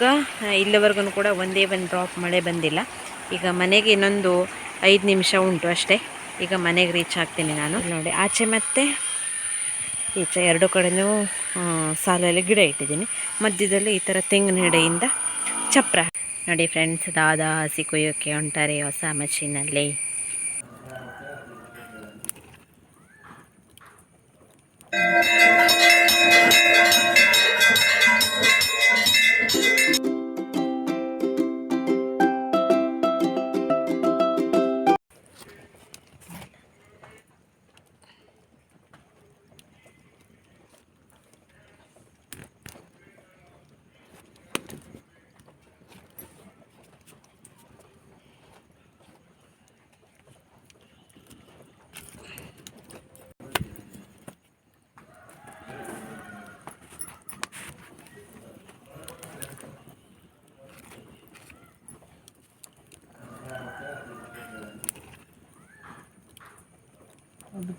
ಹೊರಟಾಗ ಇಲ್ಲಿವರೆಗೂ ಕೂಡ ಒಂದೇ ಒಂದು ಡ್ರಾಪ್ ಮಳೆ ಬಂದಿಲ್ಲ. ಈಗ ಮನೆಗೆ ಇನ್ನೊಂದು ಐದು ನಿಮಿಷ ಉಂಟು ಅಷ್ಟೇ. ಈಗ ಮನೆಗೆ ರೀಚ್ ಆಗ್ತೀನಿ ನಾನು. ನೋಡಿ ಆಚೆ ಮತ್ತೆ ಈಚೆ ಎರಡು ಕಡೆನೂ ಆ, ಸಾಲಲ್ಲಿ ಗಿಡ ಇಟ್ಟಿದ್ದೀನಿ. ಮಧ್ಯದಲ್ಲಿ ಈ ಥರ ತೆಂಗಿನ ಹಿಡೆಯಿಂದ ಚಪ್ರ ನೋಡಿ ಫ್ರೆಂಡ್ಸ್ ದಾದಾ ಹಸಿ ಕೊಯ್ಯೋಕ್ಕೆ ಹೊಂಟಾರೆ ಹೊಸ ಮಷೀನಲ್ಲಿ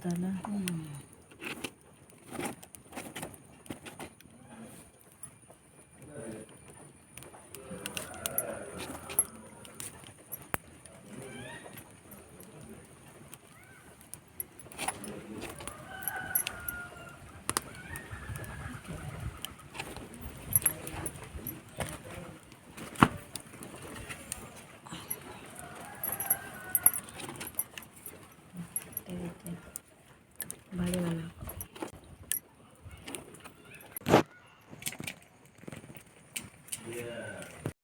pala. Hmm.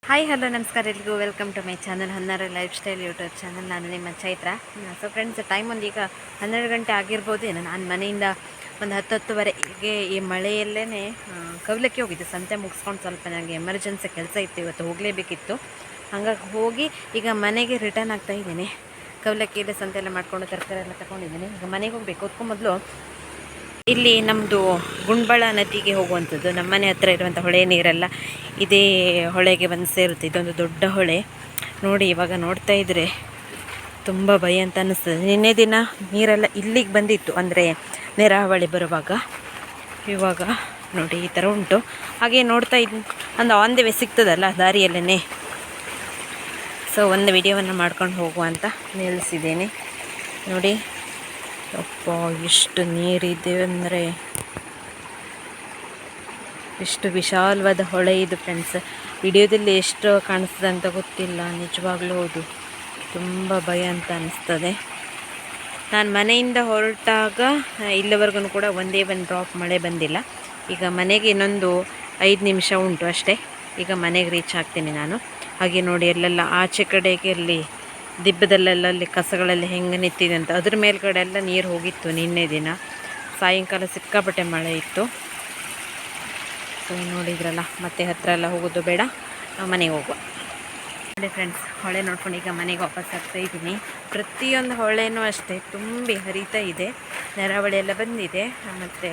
ಹಾಯ್ ಹಲೋ ನಮಸ್ಕಾರ ಎಲ್ರಿಗೂ. ವೆಲ್ಕಮ್ ಟು ಮೈ ಚಾನಲ್ ಹನ್ನೆರಡು ಲೈಫ್ ಸ್ಟೈಲ್ ಯೂಟ್ಯೂಬ್ ಚಾನಲ್ ನಾನು ನಿಮ್ಮ ಚೈತ್ರ. ಸೊ ಫ್ರೆಂಡ್ಸ್ ಟೈಮ್ ಒಂದು ಈಗ ಹನ್ನೆರಡು ಗಂಟೆ ಆಗಿರ್ಬೋದೇನೋ ನಾನು ಮನೆಯಿಂದ ಒಂದು ಹತ್ತು ಹತ್ತುವರೆಗೆ ಈ ಮಳೆಯಲ್ಲೇ ಕವಲಕ್ಕೆ ಹೋಗಿದ್ದೆ. ಸಂತೆ ಮುಗಿಸ್ಕೊಂಡು ಸ್ವಲ್ಪ ನನಗೆ ಎಮರ್ಜೆನ್ಸಿ ಕೆಲಸ ಇತ್ತು. ಇವತ್ತು ಹೋಗಲೇಬೇಕಿತ್ತು. ಹಾಗಾಗಿ ಹೋಗಿ ಈಗ ಮನೆಗೆ ರಿಟರ್ನ್ ಆಗ್ತಾ ಇದ್ದೀನಿ. ಕವಲಕ್ಕಿಯಲ್ಲಿ ಸಂತೆ ಎಲ್ಲ ಮಾಡಿಕೊಂಡು ತರಕಾರಿ ಎಲ್ಲ ತಗೊಂಡಿದ್ದೀನಿ. ಈಗ ಮನೆಗೆ ಹೋಗಬೇಕು. ಅದಕ್ಕೂ ಮೊದಲು ಇಲ್ಲಿ ನಮ್ಮದು ಗುಂಡ್ಬಳ ನದಿಗೆ ಹೋಗುವಂಥದ್ದು. ನಮ್ಮ ಮನೆ ಹತ್ರ ಇರುವಂಥ ಹೊಳೆ ನೀರೆಲ್ಲ, ಇದೇ ಹೊಳೆಗೆ ಬಂದು ಸೇರುತ್ತೆ. ಇದೊಂದು ದೊಡ್ಡ ಹೊಳೆ. ನೋಡಿ, ಇವಾಗ ನೋಡ್ತಾ ಇದ್ದರೆ ತುಂಬ ಭಯ ಅಂತ ಅನ್ನಿಸ್ತದೆ ನಿನ್ನೆ ದಿನ ನೀರೆಲ್ಲ ಇಲ್ಲಿಗೆ ಬಂದಿತ್ತು. ಅಂದರೆ ನೆರಾವಳಿ ಬರುವಾಗ. ಇವಾಗ ನೋಡಿ, ಈ ಥರ ಉಂಟು. ಹಾಗೆ ನೋಡ್ತಾ ಇದ್, ಒಂದು ಆನ್ ದಿ ವೇ ಸಿಗ್ತದಲ್ಲ ದಾರಿಯಲ್ಲೇ ಸೊ ಒಂದು ವಿಡಿಯೋವನ್ನು ಮಾಡ್ಕೊಂಡು ಹೋಗುವ ಅಂತ ನಿಲ್ಲಿಸಿದ್ದೇನೆ. ನೋಡಿ. ಅಪ್ಪ ಎಷ್ಟು ನೀರಿದೆ ಅಂದರೆ ಎಷ್ಟು ವಿಶಾಲವಾದ ಹೊಳೆ ಇದು ಫ್ರೆಂಡ್ಸ್ ವಿಡಿಯೋದಲ್ಲಿ ಎಷ್ಟು ಕಾಣಿಸ್ತದೆ ಅಂತ ಗೊತ್ತಿಲ್ಲ, ನಿಜವಾಗ್ಲೂ ಹೌದು. ತುಂಬ ಭಯ ಅಂತ ಅನಿಸ್ತದೆ. ನಾನು ಮನೆಯಿಂದ ಹೊರಟಾಗ, ಇಲ್ಲಿವರೆಗೂ ಕೂಡ ಒಂದೇ ಒಂದು ಡ್ರಾಪ್ ಮಳೆ ಬಂದಿಲ್ಲ. ಈಗ ಮನೆಗೆ ಇನ್ನೊಂದು ಐದು ನಿಮಿಷ ಉಂಟು ಅಷ್ಟೇ. ಈಗ ಮನೆಗೆ ರೀಚ್ ಆಗ್ತೀನಿ ನಾನು. ಹಾಗೆ ನೋಡಿ, ಎಲ್ಲೆಲ್ಲ ಆಚೆ ಕಡೆಗೆ ಅಲ್ಲಿ ದಿಬ್ಬದಲ್ಲೆಲ್ಲ ಅಲ್ಲಿ ಕಸಗಳಲ್ಲಿ ಹೆಂಗೆ ನಿಂತಿದೆ ಅಂತ. ಅದ್ರ ಮೇಲ್ಗಡೆ ಎಲ್ಲ ನೀರು ಹೋಗಿತ್ತು ನಿನ್ನೆ ದಿನ. ಸಾಯಂಕಾಲ ಸಿಕ್ಕಾಪಟ್ಟೆ ಮಳೆ ಇತ್ತು. ಸೊ ನೋಡಿದ್ರಲ್ಲ, ಮತ್ತೆ ಹತ್ರ ಎಲ್ಲ ಹೋಗೋದು ಬೇಡ. ಮನೆಗೆ ಹೋಗುವ. ಅದೇ ಫ್ರೆಂಡ್ಸ್ ಹೊಳೆ ನೋಡ್ಕೊಂಡು ಈಗ ಮನೆಗೆ ವಾಪಸ್ ಆಗ್ತಾ ಇದ್ದೀನಿ. ಪ್ರತಿಯೊಂದು ಹೊಳೆನೂ ಅಷ್ಟೇ, ತುಂಬಿ ಹರಿತಾ ಇದೆ. ನೆರಾವಳಿ ಎಲ್ಲ ಬಂದಿದೆ. ಮತ್ತು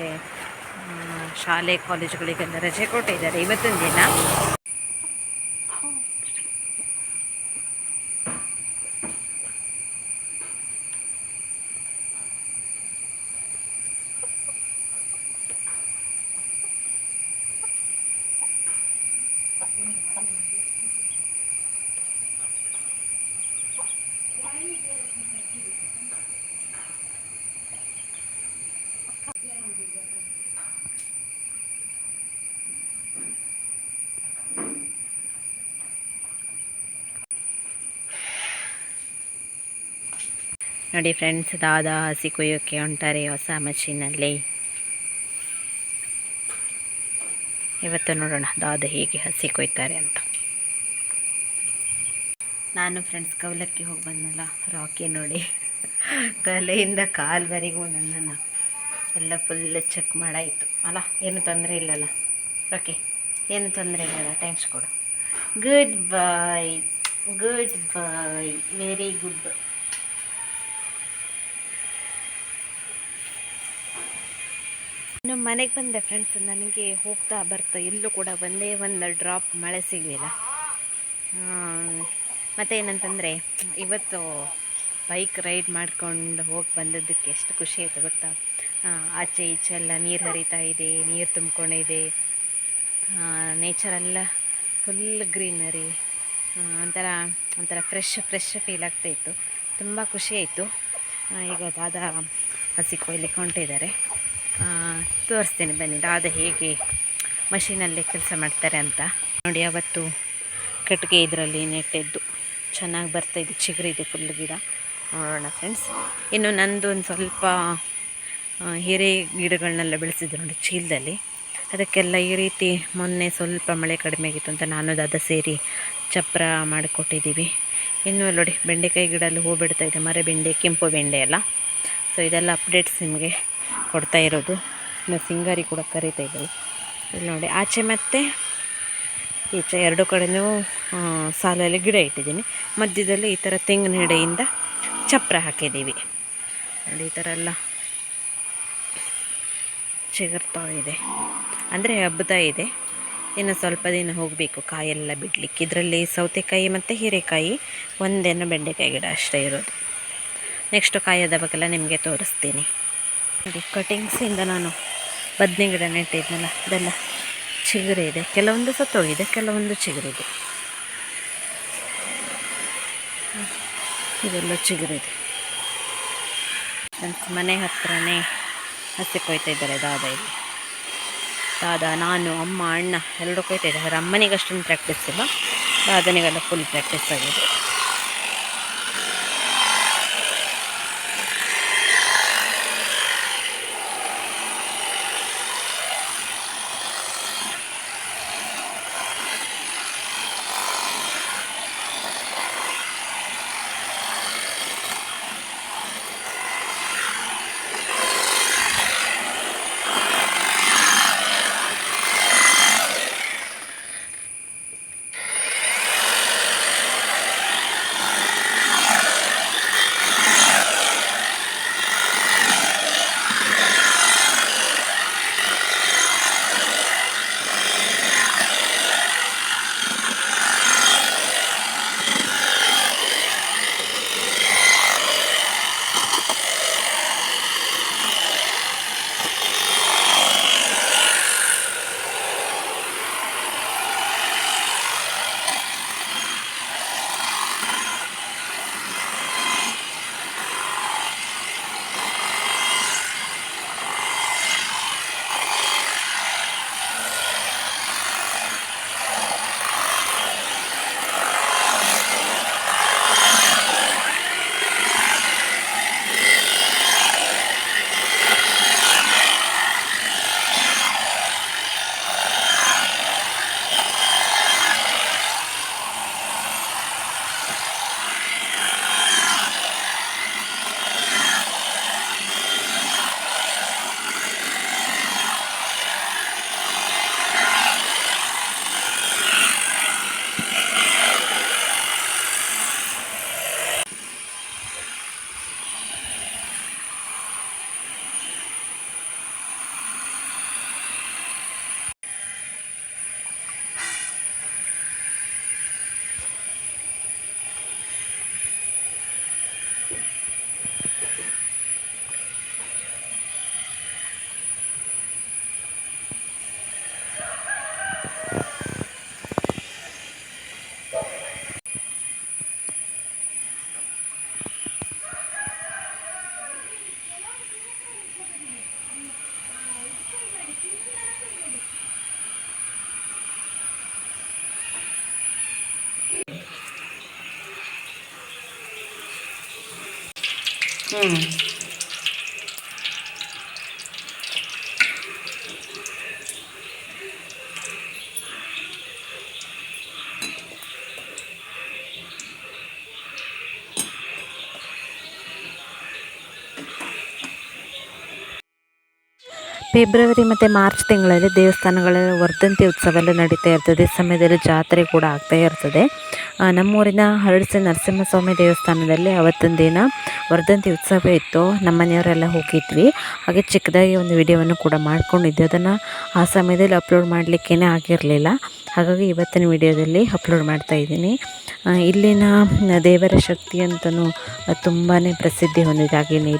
ಶಾಲೆ ಕಾಲೇಜುಗಳಿಗೆಲ್ಲ ರಜೆ ಕೊಟ್ಟಿದ್ದಾರೆ ಇವತ್ತಿನ ದಿನ. ನೋಡಿ ಫ್ರೆಂಡ್ಸ್ ದಾದ ಹಸಿ ಕೊಯ್ಯೋಕ್ಕೆ ಹೊಂಟಾರೆ ಹೊಸ ಮಷೀನಲ್ಲಿ. ಇವತ್ತು ನೋಡೋಣ ದಾದ ಹೇಗೆ ಹಸಿ ಕೊಯ್ತಾರೆ ಅಂತ. ನಾನು ಫ್ರೆಂಡ್ಸ್ ಕವಲಕ್ಕೆ ಹೋಗಿ ಬಂದಲ್ಲ ರಾಕಿ ನೋಡಿ. ತಲೆಯಿಂದ ಕಾಲ್ವರೆಗೂ ನನ್ನನ್ನು ಎಲ್ಲ ಫುಲ್ ಚೆಕ್ ಮಾಡಾಯಿತು. ಅಲ್ಲ, ಏನು ತೊಂದರೆ ಇಲ್ಲಲ್ಲ. ಓಕೆ ಏನು ತೊಂದರೆ ಇಲ್ಲಲ್ಲ ಥ್ಯಾಂಕ್ಸ್ ಕೊಡು. Good boy good boy very good ಇನ್ನು ಮನೆಗೆ ಬಂದೆ ಫ್ರೆಂಡ್ಸ್ ನನಗೆ ಹೋಗ್ತಾ ಬರ್ತಾ ಎಲ್ಲೂ ಕೂಡ ಒಂದೇ ಒಂದು ಡ್ರಾಪ್ ಮಳೆ ಸಿಗಲಿಲ್ಲ. ಮತ್ತು ಏನಂತಂದರೆ, ಇವತ್ತು ಬೈಕ್ ರೈಡ್ ಮಾಡ್ಕೊಂಡು ಹೋಗಿ ಬಂದದ್ದಕ್ಕೆ ಎಷ್ಟು ಖುಷಿ ಆಯಿತು ಗೊತ್ತಾ? ಆಚೆ ಈಚೆ ಎಲ್ಲ ನೀರು ಹರಿತಾ ಇದೆ, ನೀರು ತುಂಬ್ಕೊಂಡಿದೆ. ನೇಚರೆಲ್ಲ ಫುಲ್ ಗ್ರೀನರಿ ಒಂಥರ ಒಂಥರ ಫ್ರೆಶ್ ಫ್ರೆಶ್ ಫೀಲ್ ಆಗ್ತಾಯಿತ್ತು ತುಂಬ ಖುಷಿ ಆಯಿತು. ಈಗ ದಾದಾ ಹಸಿ ಕೊಯ್ಲಿಕ್ಕೆ ಹೊಂಟಿದ್ದಾರೆ. ತೋರಿಸ್ತೀನಿ ಬನ್ನಿ. ದಾದ ಹೇಗೆ ಮಷೀನಲ್ಲಿ ಕೆಲಸ ಮಾಡ್ತಾರೆ ಅಂತ. ನೋಡಿ, ಅವತ್ತು ಕಟ್ಟಿಗೆ ಇದರಲ್ಲಿ ನೆಟ್ಟಿದ್ದು ಚೆನ್ನಾಗಿ ಬರ್ತಾಯಿದೆ ಚಿಗುರಿದೆ ಫುಲ್ ಗಿಡ. ನೋಡೋಣ ಫ್ರೆಂಡ್ಸ್ ಇನ್ನು ನಂದು ಒಂದು ಸ್ವಲ್ಪ ಹೀರೆ ಗಿಡಗಳನ್ನೆಲ್ಲ ಬೆಳೆಸಿದ್ದೆ ನೋಡಿ ಚೀಲದಲ್ಲಿ. ಅದಕ್ಕೆಲ್ಲ ಈ ರೀತಿ ಮೊನ್ನೆ ಸ್ವಲ್ಪ ಮಳೆ ಕಡಿಮೆ ಆಗಿತ್ತು ಅಂತ ನಾನು ದಾದ ಸೇರಿ ಚಪ್ಪರ ಮಾಡಿಕೊಟ್ಟಿದ್ದೀವಿ. ಇನ್ನು ನೋಡಿ, ಬೆಂಡೆಕಾಯಿ ಗಿಡ ಅಲ್ಲಿ ಹೂ ಬಿಡ್ತಾಯಿದೆ ಮರ ಬೆಂಡೆ ಕೆಂಪು ಬೆಂಡೆ ಎಲ್ಲ. ಸೊ ಇದೆಲ್ಲ ಅಪ್ಡೇಟ್ಸ್ ನಿಮಗೆ. ಕೊಡ್ತಾ ಇರೋದು. ಇನ್ನು ಸಿಂಗಾರಿ ಕೂಡ ಕರೀತಾ ಇದ್ದಾರೆ. ಇಲ್ಲಿ ನೋಡಿ, ಆಚೆ ಮತ್ತೆ ಈಚೆ ಎರಡು ಕಡೆಯೂ ಸಾಲಲ್ಲಿ ಗಿಡ ಇಟ್ಟಿದ್ದೀನಿ. ಮಧ್ಯದಲ್ಲಿ ಈ ಥರ ತೆಂಗಿನ ಗಿಡೆಯಿಂದ ಚಪ್ರ ಹಾಕಿದ್ದೀವಿ. ನೋಡಿ, ಈ ಥರ ಎಲ್ಲ ಚಿಗುರ್ತಾ ಇದೆ. ಅಂದರೆ ಹಬ್ಬದ ಇದೆ. ಇನ್ನು ಸ್ವಲ್ಪ ದಿನ ಹೋಗಬೇಕು, ಕಾಯೆಲ್ಲ ಬಿಡಲಿಕ್ಕೆ. ಇದರಲ್ಲಿ ಸೌತೆಕಾಯಿ ಮತ್ತು ಹೀರೆಕಾಯಿ, ಒಂದೇನೋ ಬೆಂಡೆಕಾಯಿ ಗಿಡ ಅಷ್ಟೇ ಇರೋದು. ನೆಕ್ಸ್ಟು ಕಾಯೋದ ಬಗ್ಗೆಲ್ಲ ನಿಮಗೆ ತೋರಿಸ್ತೀನಿ. ನೋಡಿ ಕಟಿಂಗ್ಸಿಂದ ನಾನು ಬದನೆ ಗಿಡ ನೆಟ್ಟಿದ್ನಲ್ಲ ಅದೆಲ್ಲ ಚಿಗುರೆ ಇದೆ. ಕೆಲವೊಂದು ಸತ್ತೋಗಿದೆ ಕೆಲವೊಂದು ಚಿಗುರಿದೆ. ಇದೆಲ್ಲ ಚಿಗುರಿದೆ ನನ್ನ ಮನೆ ಹತ್ರನೇ ಹಸಿ ಕೊಯ್ತಾ ಇದ್ದಾರೆ ದಾದ ಇಲ್ಲಿ. ದಾದ, ನಾನು, ಅಮ್ಮ, ಅಣ್ಣ ಎಲ್ಲರೂ ಕೊಯ್ತಾ ಇದ್ದಾರೆ. ಅಮ್ಮನಿಗೆ ಅಷ್ಟೊಂದು ಪ್ರಾಕ್ಟೀಸ್ ಇಲ್ಲ, ದಾದನಿಗೆಲ್ಲ ಫುಲ್ ಪ್ರಾಕ್ಟೀಸ್ ಆಗಿದೆ. ಫೆಬ್ರವರಿ ಮತ್ತು ಮಾರ್ಚ್ ತಿಂಗಳಲ್ಲಿ ದೇವಸ್ಥಾನಗಳಲ್ಲಿ ವರ್ಧಂತಿ ಉತ್ಸವ ಎಲ್ಲ ನಡೀತಾ ಇರ್ತದೆ. ಸಮಯದಲ್ಲಿ ಜಾತ್ರೆ ಕೂಡ ಆಗ್ತಾ ಇರ್ತದೆ. ನಮ್ಮೂರಿನ ಹರಡಿಸಿ ನರಸಿಂಹಸ್ವಾಮಿ ದೇವಸ್ಥಾನದಲ್ಲಿ ಅವತ್ತೊಂದು ದಿನ ವರ್ಧಂತಿ ಉತ್ಸವ ಇತ್ತು. ನಮ್ಮ ಮನೆಯವರೆಲ್ಲ ಹೋಗಿದ್ವಿ. ಹಾಗೆ ಚಿಕ್ಕದಾಗಿ ಒಂದು ವಿಡಿಯೋವನ್ನು ಕೂಡ ಮಾಡ್ಕೊಂಡಿದ್ದೆ ಅದನ್ನು ಆ ಸಮಯದಲ್ಲಿ ಅಪ್ಲೋಡ್ ಮಾಡಲಿಕ್ಕೇ ಆಗಿರಲಿಲ್ಲ. ಹಾಗಾಗಿ ಇವತ್ತಿನ ವಿಡಿಯೋದಲ್ಲಿ ಅಪ್ಲೋಡ್ ಮಾಡ್ತಾ ಇದ್ದೀನಿ. ಇಲ್ಲಿನ ದೇವರ ಶಕ್ತಿ ಅಂತಲೂ ತುಂಬಾ ಪ್ರಸಿದ್ಧಿ ಹೊಂದಿದೆ ಹಾಗೆಯೇ